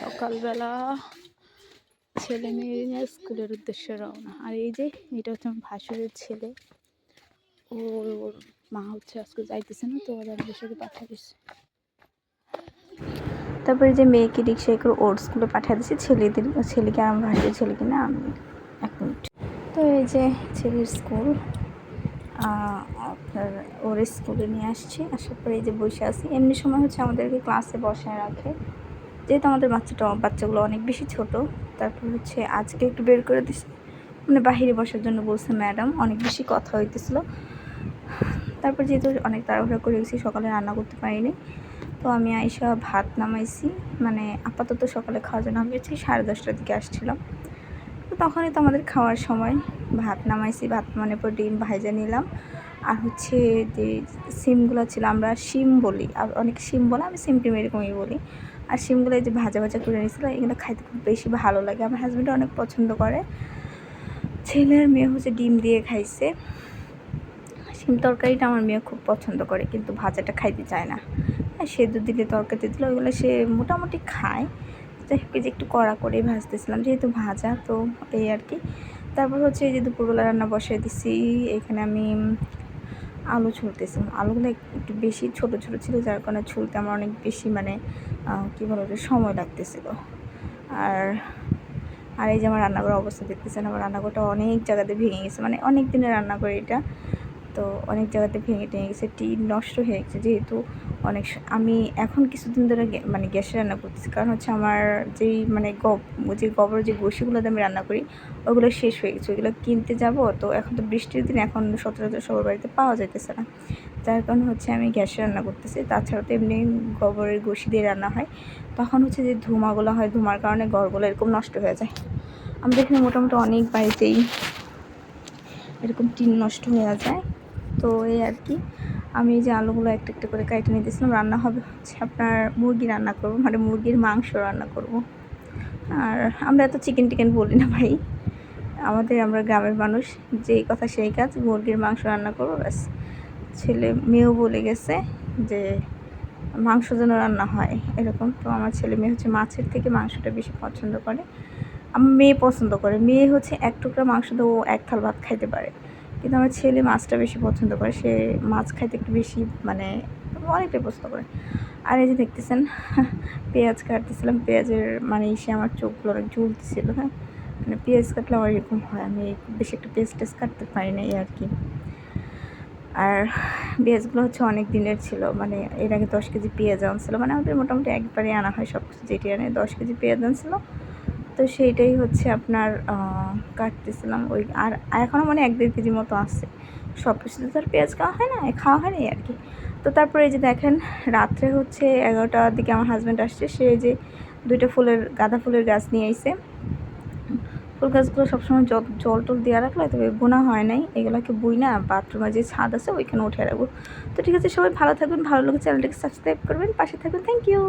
সকালবেলা ছেলে মেয়ে নিয়ে স্কুলের উদ্দেশ্যে রওনা। আর এই যে, এটা হচ্ছে আমার ভাসুরের ছেলে। ও ওর মা হচ্ছে আজকে যাইতেছে না, তো ওরা বিষয়কে পাঠিয়ে দিচ্ছে তারপরে যে মেয়েকে রিক্সায় করে ওর স্কুলে পাঠিয়ে দিচ্ছে ছেলেদের, ছেলেকে আর আমার ভাসুরের ছেলেকে না আমি এক মিনিট। তো এই যে ছেলের স্কুল আপনার ওর স্কুলে নিয়ে আসছি। আসার পরে এই যে বসে আছি। এমনি সময় হচ্ছে আমাদেরকে ক্লাসে বসায় রাখে। যেহেতু আমাদের বাচ্চাটা, বাচ্চাগুলো অনেক বেশি ছোট, তারপর হচ্ছে আজকে একটু বের করে দিছে। মানে বাহিরে বসার জন্য বলছে ম্যাডাম, অনেক বেশি কথা হইতেছিল। তারপর যেহেতু অনেক তাড়াহুড়া করে গেছি, সকালে রান্না করতে পারিনি। তো আমি আইসা ভাত নামাইছি। মানে আপাতত সকালে খাওয়ার জন্য আমি হচ্ছে সাড়ে দশটার দিকে আসছিলাম। তো তখনই তো আমাদের খাওয়ার সময় ভাত নামাইছি, ভাত মানে পর ডিম ভাইজা নিলাম। আর হচ্ছে যে সিমগুলো ছিল, আমরা শিম বলি। আর অনেক সিম বলে, আমি সিম টিম এরকমই বলি। আর সিমগুলো যে ভাজা ভাজা করে নিয়েছিল এগুলো খাইতে খুব বেশি ভালো লাগে। আমার হাজব্যান্ড অনেক পছন্দ করে। ছেলের মেয়ে হচ্ছে ডিম দিয়ে খাইছে। শিম তরকারিটা আমার মেয়ে খুব পছন্দ করে, কিন্তু ভাজাটা খাইতে চায় না। হ্যাঁ সেদ্ধ দিলে তরকারিতে দিলে, ওইগুলো সে মোটামুটি খায়। যে একটু কড়া করে ভাজতেছিলাম, যেহেতু ভাজা, তো এই আর কি। তারপর হচ্ছে এই যে দুপুরবেলা রান্না বসিয়ে দিছি। এখানে আমি আলু ছুলতেছিলাম আলুগুলো একটু বেশি ছোট ছোট ছিল, যার কারণে ছুলতে আমার অনেক বেশি মানে কী বলো যে সময় লাগতেছিল। আর আর এই যে আমার রান্নাঘরের অবস্থা দেখতেছেন, আমার রান্নাঘরটা অনেক জায়গাতে ভেঙে গেছে মানে অনেক দিনের রান্না করে এটা। তো অনেক জায়গাতে ভেঙে টেঙে গেছে, টিন নষ্ট হয়ে গেছে যেহেতু অনেক আমি এখন কিছুদিন ধরে মানে গ্যাসে রান্না করতেছি। কারণ হচ্ছে আমার যেই মানে গব, যে গোবর যে গোশিগুলোতে আমি রান্না করি, ওগুলো শেষ হয়ে গেছে। ওইগুলো কিনতে যাব, তো এখন তো বৃষ্টির দিন, এখন সচরাচর সবার বাড়িতে পাওয়া যাইতেছে না। যার কারণে হচ্ছে আমি গ্যাসে রান্না করতেছি। তাছাড়া তো এমনি গোবরের গোশি দিয়ে রান্না হয়। তখন হচ্ছে যে ধুমাগুলো হয়, ধুমার কারণে ঘরগুলো এরকম নষ্ট হয়ে যায়। আমাদের এখানে মোটামুটি অনেক বাড়িতেই এরকম টিন নষ্ট হয়ে যায়। তো এই আর কি। আমি যে আলুগুলো একটা একটা করে কেটে নিতেছিলাম, রান্না হবে হচ্ছে আপনার মুরগি রান্না করব মানে মুরগির মাংস রান্না করব। আর আমরা এত চিকেন টিকেন বলি না ভাই। আমাদের, আমরা গ্রামের মানুষ, যেই কথা সেই কাজ, মুরগির মাংস রান্না করব, ব্যাস। ছেলে মেয়েও বলে গেছে যে মাংস যেন রান্না হয়, এরকম। তো আমার ছেলে মেয়ে হচ্ছে মাছের থেকে মাংসটা বেশি পছন্দ করে। আমার মেয়ে পছন্দ করে। মেয়ে হচ্ছে এক টুকরা মাংস ও এক থাল ভাত খাইতে পারে। কিন্তু আমার ছেলে মাছটা বেশি পছন্দ করে। সে মাছ খাইতে একটু বেশি মানে অনেকটাই পছন্দ করে। আর এই যে দেখতেছেন, পেঁয়াজ কাটতেছিলাম। পেঁয়াজের মানে এসে আমার চোখগুলো অনেক ঝুলতেছিল হ্যাঁ? মানে পেঁয়াজ কাটলে আমার এরকম হয়। আমি বেশি একটা পেঁয়াজ টেস্ট কাটতে পারি না এই আর কি। আর পেঁয়াজগুলো হচ্ছে অনেক দিনের ছিল। মানে এর আগে দশ কেজি পেঁয়াজ আনছিল। মানে আমাদের মোটামুটি একবারে আনা হয় সব কিছু যেটি আনে দশ কেজি পেঁয়াজ আনছিল। তো সেইটাই হচ্ছে আপনার কাটতেছিলাম ওই, আর এখনও মানে এক দেড় কেজি মতো আসছে সব কিছুতে তো আর পেঁয়াজ খাওয়া হয় না খাওয়া হয় না আর কি তো তারপরে এই যে দেখেন, রাত্রে হচ্ছে এগারোটার দিকে আমার হাজব্যান্ড আসছে, সে যে দুইটা ফুলের, গাঁদা ফুলের গাছ নিয়ে আইছে। ফুল গাছগুলো সবসময় জল জল টল দেওয়া রাখলে তবে বোনা হয় নাই, এগুলোকে বুই না বাথরুমের যে ছাদ আছে ওইখানে উঠে রাখব। তো ঠিক আছে, সবাই ভালো থাকবেন, ভালো লাগে চ্যানেলটাকে সাবস্ক্রাইব করবেন, পাশে থাকবেন থ্যাংক ইউ